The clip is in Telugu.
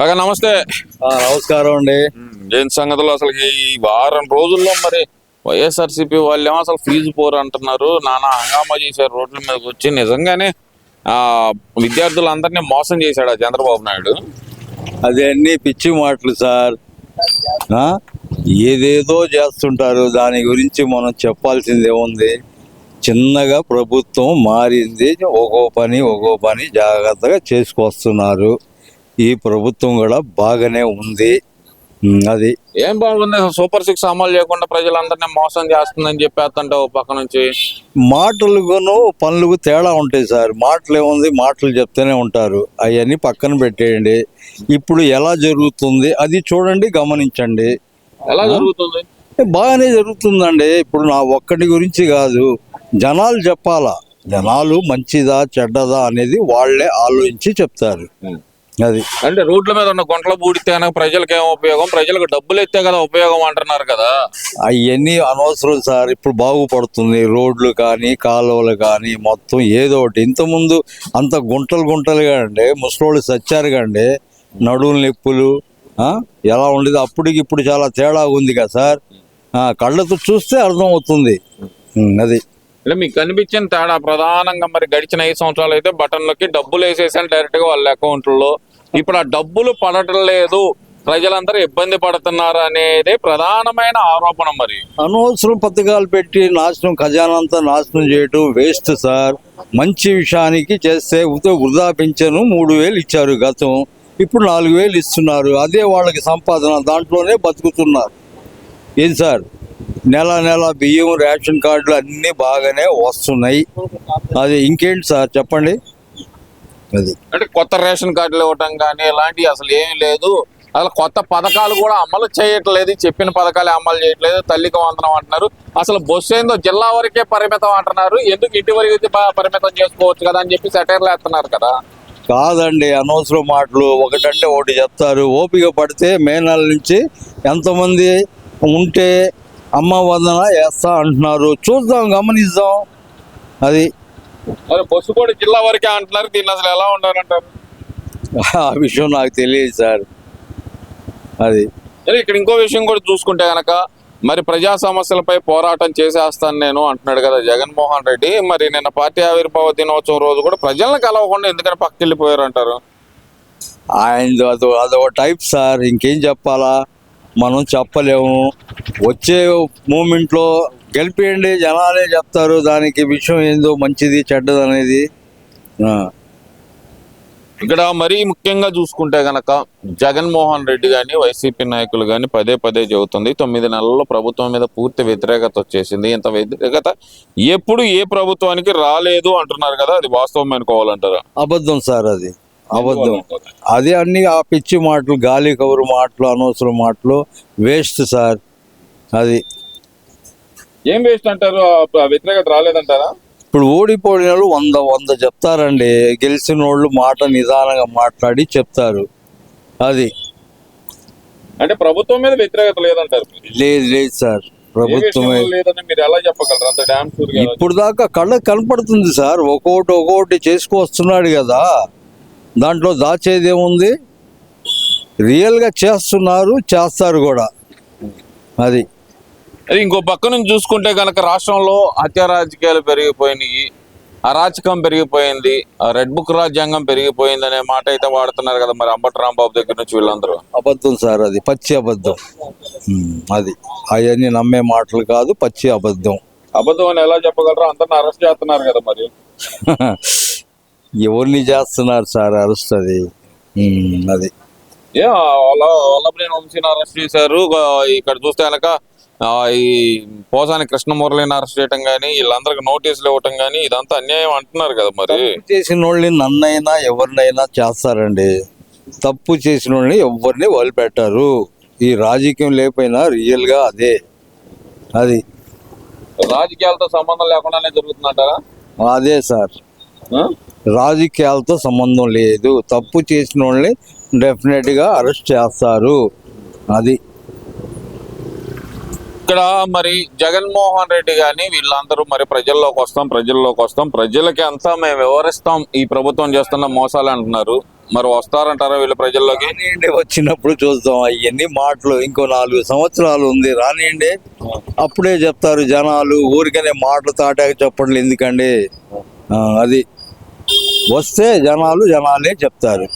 కాగా నమస్తే. నమస్కారం అండి. ఏం సంగతులు? అసలు ఈ వారం రోజుల్లో మరి వైఎస్ఆర్సీపీ వాళ్ళేమో అసలు ఫీజు పోరు అంటున్నారు. నానా హంగామా చేశారు. రోడ్ల మీదకి వచ్చి నిజంగానే ఆ విద్యార్థులందరినీ మోసం చేశాడు ఆ చంద్రబాబు నాయుడు. అది అన్ని పిచ్చి మాటలు సార్? ఏదేదో చేస్తుంటారు. దాని గురించి మనం చెప్పాల్సింది ఏముంది? చిన్నగా ప్రభుత్వం మారింది. ఒక్కో పని ఒక్కో పని జాగ్రత్తగా చేసుకొస్తున్నారు. ఈ ప్రభుత్వం కూడా బాగానే ఉంది. అది ఏం బాగుంది? సూపర్ సిక్స్ అమలు చేయకుండా ప్రజలందరినీ మోసం చేస్తుందని చెప్పేస్తుంటే ఓ పక్క నుంచి. మాటలుగాను పనులకు తేడా ఉంటాయి సార్. మాటలు ఏముంది? మాటలు చెప్తూనే ఉంటారు. అవన్నీ పక్కన పెట్టేయండి. ఇప్పుడు ఎలా జరుగుతుంది? అది చూడండి గమనించండి. ఎలా జరుగుతుంది? బాగానే జరుగుతుందండి. ఇప్పుడు నా ఒక్కటి గురించి కాదు. జనాలు చెప్పాలా? జనాలు మంచిదా చెడ్డదా అనేది వాళ్ళే ఆలోచించి చెప్తారు. అది. అంటే రోడ్ల మీద ఉన్న గుంటలు పూడితే ప్రజలకు ఏం ఉపయోగం? ప్రజలకు డబ్బులు ఎత్తే కదా ఉపయోగం అంటున్నారు కదా. అవన్నీ అనవసరం సార్. ఇప్పుడు బాగుపడుతుంది. రోడ్లు కానీ కాలువలు కానీ మొత్తం ఏదో ఒకటి. ఇంతకుముందు అంత గుంటలు గుంటలుగా అండి. ముసలోళ్ళు సచ్చారు కండి నడువుల నొప్పులు ఎలా ఉండేది? అప్పటికి ఇప్పుడు చాలా తేడా ఉంది కదా సార్. కళ్ళతో చూస్తే అర్థం అవుతుంది ఉమ్, అది. అంటే మీకు కనిపించిన తేడా ప్రధానంగా మరి గడిచిన ఐదు సంవత్సరాలు అయితే బటన్లకి డబ్బులు వేసేసాను డైరెక్ట్గా వాళ్ళ అకౌంట్లో. ఇప్పుడు ఆ డబ్బులు పడటం లేదు. ప్రజలందరూ ఇబ్బంది పడుతున్నారు అనేది ప్రధానమైన ఆరోపణ మరి. అనవసరం పథకాలు పెట్టి నాశనం ఖజానంతా నాశనం చేయటం వేస్ట్ సార్. మంచి విషయానికి చేస్తే ఉత- వృధా పింఛను మూడు వేలు ఇచ్చారు గతం. ఇప్పుడు నాలుగు వేలు ఇస్తున్నారు. అదే వాళ్ళకి సంపాదన దాంట్లోనే బతుకుతున్నారు. ఏం సార్? నెల నెల బియ్యం రేషన్ కార్డులు అన్నీ బాగానే వస్తున్నాయి. అది ఇంకేంటి సార్? చెప్పండి. అది. అంటే కొత్త రేషన్ కార్డులు ఇవ్వటం కానీ ఇలాంటివి అసలు ఏమీ లేదు. అసలు కొత్త పథకాలు కూడా అమలు చేయట్లేదు. చెప్పిన పథకాలు అమలు చేయట్లేదు. తల్లికి వందనం అంటున్నారు. అసలు బస్సు ఏందో జిల్లా వరకే పరిమితం అంటున్నారు. ఎందుకు ఇంటి వరకు పరిమితం చేసుకోవచ్చు కదా అని చెప్పి సెటైర్లు వేస్తున్నారు కదా. కాదండి అనవసరం మాటలు. ఒకటంటే ఒకటి చెప్తారు. ఓపిక పడితే మే నెల నుంచి ఎంతమంది ఉంటే అమ్మ వందన వేస్తా అంటున్నారు. చూద్దాం గమనిద్దాం. అది మరి బస్సు కూడా జిల్లా వరకే అంటున్నారు. దీన్ని అసలు ఎలా ఉండాలంటారు? ఆ విషయం నాకు తెలియదు సార్. అది. ఇక్కడ ఇంకో విషయం కూడా చూసుకుంటే గనక మరి ప్రజా సమస్యలపై పోరాటం చేసేస్తాను నేను అంటున్నాడు కదా జగన్మోహన్ రెడ్డి. మరి నిన్న పార్టీ ఆవిర్భావ దినోత్సవం రోజు కూడా ప్రజలను కలవకుండా ఎందుకని పక్కకి వెళ్ళిపోయారు అంటారు? ఆయన అదో అదొక టైప్ సార్. ఇంకేం చెప్పాలా? మనం చెప్పలేము. వచ్చే మూమెంట్లో గెలిపేయండి జనాలే చెప్తారు దానికి విషయం ఏందో మంచిది చెడ్డది అనేది. ఇక్కడ మరీ ముఖ్యంగా చూసుకుంటే గనక జగన్మోహన్ రెడ్డి గాని వైసీపీ నాయకులు గాని పదే పదే చెబుతుంది తొమ్మిది నెలల్లో ప్రభుత్వం మీద పూర్తి వ్యతిరేకత వచ్చేసింది. ఇంత వ్యతిరేకత ఎప్పుడు ఏ ప్రభుత్వానికి రాలేదు అంటున్నారు కదా అది వాస్తవం అనుకోవాలంటారా? అబద్ధం సార్ అది అబద్ధం. అదే అన్ని ఆ పిచ్చి మాటలు గాలి కబురు మాటలు అనవసరం మాటలు వేస్ట్ సార్. అది ఏం వేస్ట్ అంటారు? వ్యతిరేకత రాలేదంటారా? ఇప్పుడు ఓడిపోయిన వాళ్ళు వంద వంద చెప్తారండి. గెలిచిన వాళ్ళు మాట నిదానంగా మాట్లాడి చెప్తారు. అది. అంటే ప్రభుత్వం మీద వ్యతిరేకత లేదంటారు. లేదు లేదు సార్. ప్రభుత్వమే లేదని మీరు ఎలా చెప్పగలరు? అంత డ్యామ్ ఇప్పుడు దాకా కళ్ళకు కనపడుతుంది సార్. ఒక్కొక్కటి ఒక్కొక్కటి చేసుకొస్తున్నాడు కదా. దాంట్లో దాచేది ఏముంది రియల్గా చేస్తున్నారు చేస్తారు కూడా. అది. అది ఇంకో పక్క నుంచి చూసుకుంటే కనుక రాష్ట్రంలో హత్య రాజకీయాలు పెరిగిపోయినాయి అరాచకం పెరిగిపోయింది ఆ రెడ్ బుక్ రాజ్యాంగం పెరిగిపోయింది అనే మాట అయితే వాడుతున్నారు కదా మరి అంబటి రాంబాబు దగ్గర నుంచి వీళ్ళందరూ. అబద్ధం సార్ అది పచ్చి అబద్ధం. అది. అవన్నీ నమ్మే మాటలు కాదు పచ్చి అబద్ధం. అబద్ధం అని ఎలా చెప్పగలరు అందరిని అరెస్ట్ చేస్తున్నారు కదా మరి. ఎవరిని చేస్తున్నారు సార్ అరెస్ట్ అది? అది. ఏ వాళ్ళ వల్లభనేని వంశీని అరెస్ట్ చేశారు. ఇక్కడ చూస్తే కనుక ఈ పోసాని కృష్ణమురళిని అరెస్ట్ చేయటం కానీ వీళ్ళందరికి నోటీసులు ఇవ్వటం కానీ ఇదంతా అన్యాయం అంటున్నారు కదా మరి. చేసిన వాళ్ళని నన్నైనా ఎవరినైనా చేస్తారండి. తప్పు చేసిన వాళ్ళని ఎవరిని వదిలిపెట్టారు. ఈ రాజకీయం లేకపోయినా రియల్గా అదే. అది. రాజకీయాలతో సంబంధం లేకుండానే జరుగుతుందంటారా? అదే సార్? రాజకీయాలతో సంబంధం లేదు. తప్పు చేసిన వాళ్ళని డెఫినెట్గా అరెస్ట్ చేస్తారు. అది. ఇక్కడ మరి జగన్మోహన్ రెడ్డి గాని వీళ్ళందరూ మరి ప్రజల్లోకి వస్తాం ప్రజల్లోకి వస్తాం. ప్రజలకి అంతా మేము వివరిస్తాం. ఈ ప్రభుత్వం చేస్తున్న మోసాలు అంటున్నారు. మరి వస్తారంటారా వీళ్ళు ప్రజల్లోకి? వచ్చినప్పుడు చూద్దాం. అవన్నీ మాటలు. ఇంకో నాలుగు సంవత్సరాలు ఉంది. రానియండి. అప్పుడే చెప్తారు జనాలు. ఊరికనే మాటలు తాటాక చెప్పండి ఎందుకండి? అది. వస్తే జనాలు జనాలే చెప్తారు.